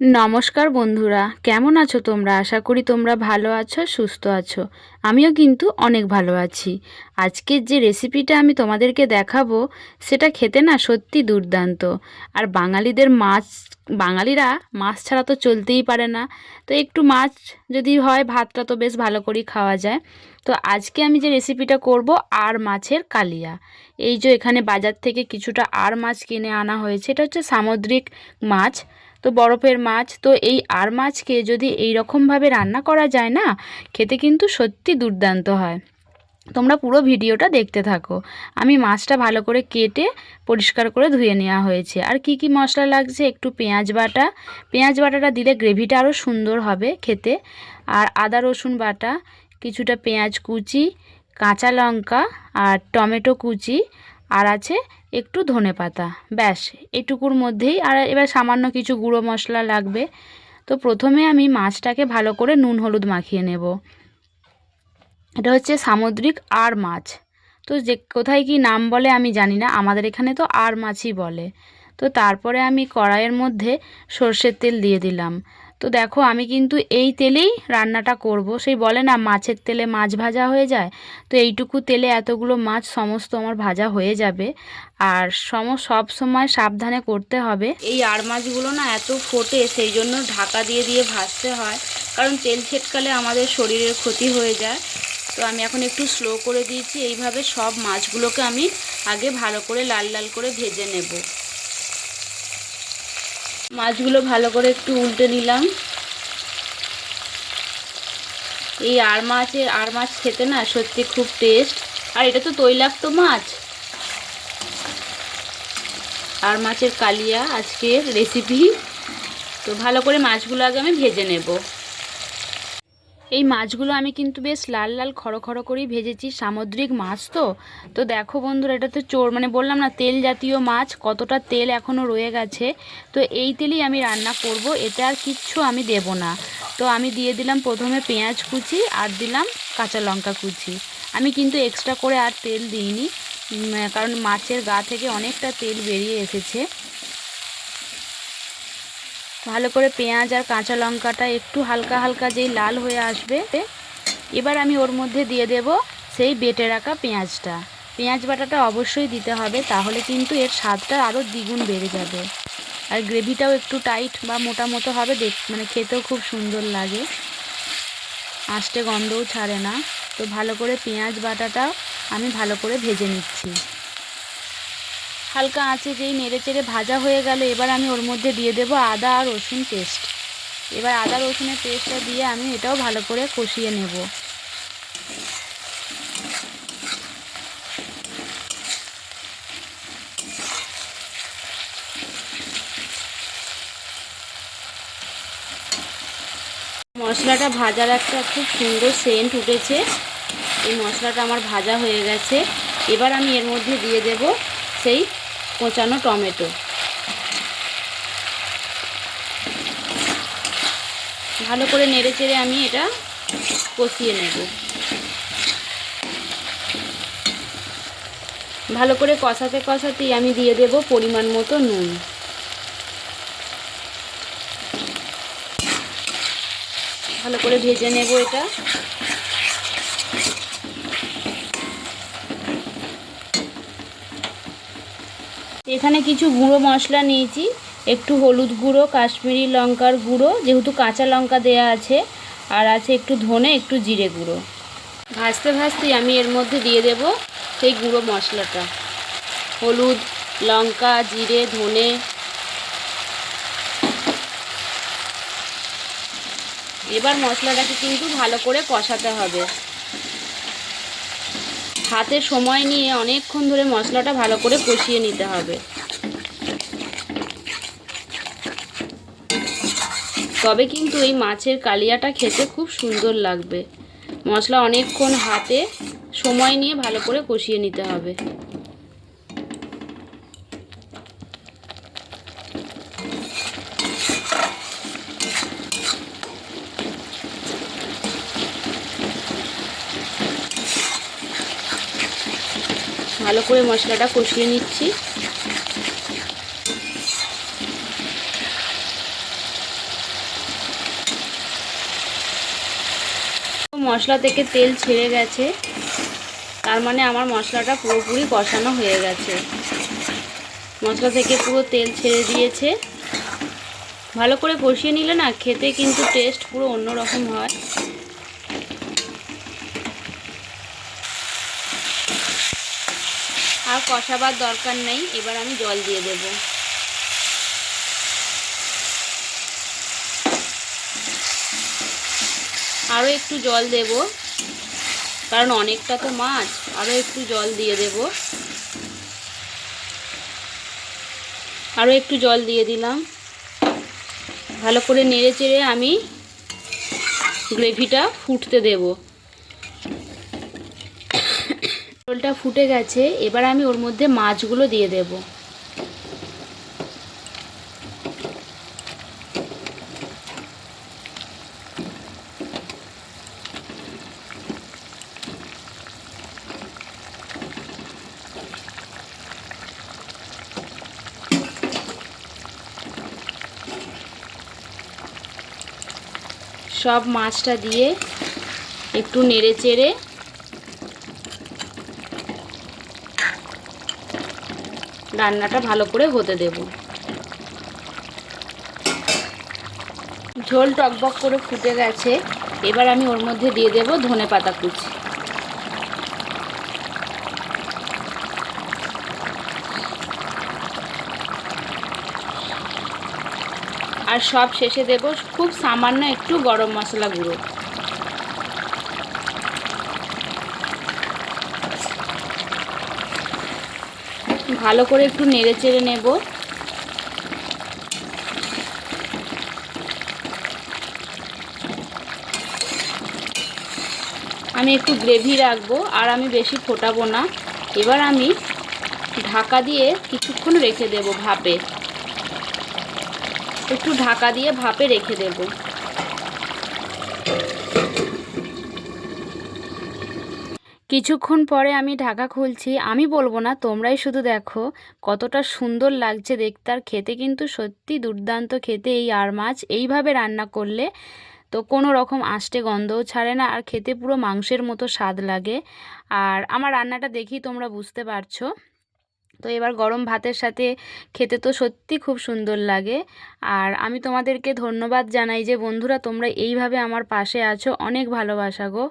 নমস্কার বন্ধুরা, কেমন আছো তোমরা? আশা করি তোমরা ভালো আছো, সুস্থ আছো। আমিও কিন্তু অনেক ভালো আছি। আজকের যে রেসিপিটা আমি তোমাদেরকে দেখাবো, সেটা খেতে না সত্যি দুর্দান্ত। আর বাঙালিদের মাছ, বাঙালিরা মাছ ছাড়া তো চলতেই পারে না। তো একটু মাছ যদি হয়, ভাতটা তো বেশ ভালো করেই খাওয়া যায়। তো আজকে আমি যে রেসিপিটা করব, আর মাছের কালিয়া। এই যে এখানে বাজার থেকে কিছুটা আর মাছ কিনে আনা হয়েছে, এটা হচ্ছে সামুদ্রিক মাছ। তো বরফের মাছ, তো এই আর মাছকে যদি এই রকমভাবে রান্না করা যায় না, খেতে কিন্তু সত্যি দুর্দান্ত হয়। তোমরা পুরো ভিডিওটা দেখতে থাকো। আমি মাছটা ভালো করে কেটে পরিষ্কার করে ধুয়ে নেওয়া হয়েছে। আর কি কি মশলা লাগছে? একটু পেঁয়াজ বাটা। পেঁয়াজ বাটাটা দিলে গ্রেভিটা আরও সুন্দর হবে খেতে। আর আদা, রসুন বাটা, কিছুটা পেঁয়াজ কুচি, কাঁচা লঙ্কা আর টমেটো কুচি আর আছে একটু ধনে পাতা। ব্যাস, এটুকুর মধ্যেই। আর এবার সামান্য কিছু গুঁড়ো মশলা লাগবে। তো প্রথমে আমি মাছটাকে ভালো করে নুন হলুদ মাখিয়ে নেব। এটা হচ্ছে সামুদ্রিক আর মাছ। তো যে কোথায় কি নাম বলে আমি জানি না। আমাদের এখানে তো আর মাছই বলে। তো তারপরে আমি কড়াইয়ের মধ্যে সর্ষের তেল দিয়ে দিলাম। তো দেখো, আমি কিন্তু এই তেলেই রান্নাটা করব। সেই বলে না, মাছের তেলে মাছ ভাজা হয়ে যায়? তো এইটুকু তেলে এতগুলো মাছ, সমস্ত আমার ভাজা হয়ে যাবে। আর সম, সব সময় সাবধানে করতে হবে। এই আর মাছগুলো না এত ফোটে, সেই জন্য ঢাকা দিয়ে দিয়ে ভাজতে হয়। কারণ তেল ছেটকালে আমাদের শরীরের ক্ষতি হয়ে যায়। তো আমি এখন একটু স্লো করে দিয়েছি। এইভাবে সব মাছগুলোকে আমি আগে ভালো করে লাল লাল করে ভেজে নেব। মাছগুলো ভালো করে একটু উল্টে নিলাম। এই আর মাছে আর মাছ খেতে না সত্যি খুব টেস্ট আর এটা তো তৈলাক্ত মাছ। আর মাছের কালিয়া আজকের রেসিপি তো ভালো করে মাছগুলো আগে আমি ভেজে নেব। এই মাছগুলো আমি কিন্তু বেশ লাল লাল খড়ো খড়ো করেই ভেজেছি, সামুদ্রিক মাছ তো। তো দেখো বন্ধুরা, এটা তো চোর মানে বললাম না, তেল জাতীয় মাছ, কতটা তেল এখনও রয়ে গেছে। তো এই তেলেই আমি রান্না করব, এতে আর কিচ্ছু আমি দেব না। তো আমি দিয়ে দিলাম প্রথমে পেঁয়াজ কুচি আর দিলাম কাঁচা লঙ্কা কুচি। আমি কিন্তু এক্সট্রা করে আর তেল দিইনি কারণ মাছের গা থেকে অনেকটা তেল বেরিয়ে এসেছে। ভালো করে পেঁয়াজ আর কাঁচা লঙ্কাটা একটু হালকা হালকা যেই লাল হয়ে আসবে, এবার আমি ওর মধ্যে দিয়ে দেব সেই বেটে রাখা পেঁয়াজটা। পেঁয়াজ বাটাটা অবশ্যই দিতে হবে, তাহলে কিন্তু এর স্বাদটা আরও দ্বিগুণ বেড়ে যাবে। আর গ্রেভিটাও একটু টাইট বা মোটা মতো হবে, দেখ মানে খেতেও খুব সুন্দর লাগে। আঁশটে গন্ধও ছাড়ে না। তো ভালো করে পেঁয়াজ বাটাটাও আমি ভালো করে ভেজে নিচ্ছি। হালকা আঁচে যেই নেড়ে চেড়ে ভাজা হয়ে গেল, এবার আমি ওর মধ্যে দিয়ে দেব আদা আর রসুন পেস্ট। এবার আদা রসুনের পেস্টটা দিয়ে আমি এটাও ভালো করে কষিয়ে নেব। মশলাটা ভাজার একটা খুব সুন্দর সেন্ট উঠেছে। এই মশলাটা আমার ভাজা হয়ে গেছে। এবার আমি এর মধ্যে দিয়ে দেব সেই কোচানো টমেটো। ভালো করে নেড়ে চেড়ে আমি এটা কষিয়ে নেব। ভালো করে কষাতে কষাতেই আমি দিয়ে দেব পরিমাণ মতো নুন। ভালো করে ভেজে নেব এটা। এখানে কিছু গুঁড়ো মশলা নিয়েছি। একটু হলুদ গুঁড়ো, কাশ্মীরি লঙ্কার গুঁড়ো, যেহেতু কাঁচা লঙ্কা দেয়া আছে, আর আছে একটু ধনে, একটু জিরে গুঁড়ো। ভাজতে ভাজতেই আমি এর মধ্যে দিয়ে দেব সেই গুঁড়ো মশলাটা। হলুদ, লঙ্কা, জিরে, ধনে। এবার মশলাটাকে কিন্তু ভালো করে কষাতে হবে। হাতে সময় নিয়ে অনেকক্ষণ ধরে মশলাটা ভালো করে কষিয়ে নিতে হবে। তবে কিন্তু এই মাছের কালিয়াটা খেতে খুব সুন্দর লাগবে। মশলা অনেকক্ষণ হাতে সময় নিয়ে ভালো করে কষিয়ে নিতে হবে। ভালো করে মশলাটা কষিয়ে নিচ্ছি। মশলা থেকে তেল ছেড়ে গেছে। তার মানে আমার মশলাটা পুরোপুরি কষানো হয়ে গেছে। মশলা থেকে পুরো তেল ছেড়ে দিয়েছে। ভালো করে কষিয়ে নিলে না খেতে কিন্তু টেস্ট পুরো অন্যরকম হয়। আর কষাবার দরকার নেই, এবার আমি জল দিয়ে দেব। আরও একটু জল দেব, কারণ অনেকটা তো মাছ আরও একটু জল দিয়ে দেব। আরও একটু জল দিয়ে দিলাম। ভালো করে নেড়ে চেড়ে আমি গ্রেভিটা ফুটতে দেব। ঝোলটা ফুটে গেছে, এবার আমি ওর মধ্যে মাছগুলো দিয়ে দেব। সব মাছটা দিয়ে একটু নেড়ে চেড়ে রান্নাটা ভালো করে হতে দেব। ঝোল টকবক করে ফুটে গেছে। এবার আমি ওর মধ্যে দিয়ে দেব ধনে পাতা কুচি। আর সব শেষে দেব খুব সামান্য একটু গরম মশলা গুঁড়ো। ভালো করে একটু নেড়ে চেড়ে নেব। আমি একটু গ্রেভি রাখব, আর আমি বেশি ফোটাবো না। এবার আমি ঢাকা দিয়ে কিছুক্ষণ রেখে দেব ভাপে। একটু ঢাকা দিয়ে ভাপে রেখে দেব। কিছুক্ষণ পরে আমি ঢাকা খুলছি। আমি বলব না, তোমরাই শুধু দেখো। কতটা সুন্দর লাগছে দেখতে আর খেতে কিন্তু সত্যি দুর্দান্ত খেতে এই আর মাছ। এইভাবে রান্না করলে তো কোনো রকম আষ্টে গন্ধও ছাড়ে না আর খেতে পুরো মাংসের মতো স্বাদ লাগে। আর আমার রান্নাটা দেখি তোমরা বুঝতে পারছ। তো এবার গরম ভাতের সাথে খেতে তো সত্যি খুব সুন্দর লাগে। আর আমি তোমাদেরকে ধন্যবাদ জানাই যে বন্ধুরা তোমরা এইভাবে আমার পাশে আছো। অনেক ভালোবাসা গো।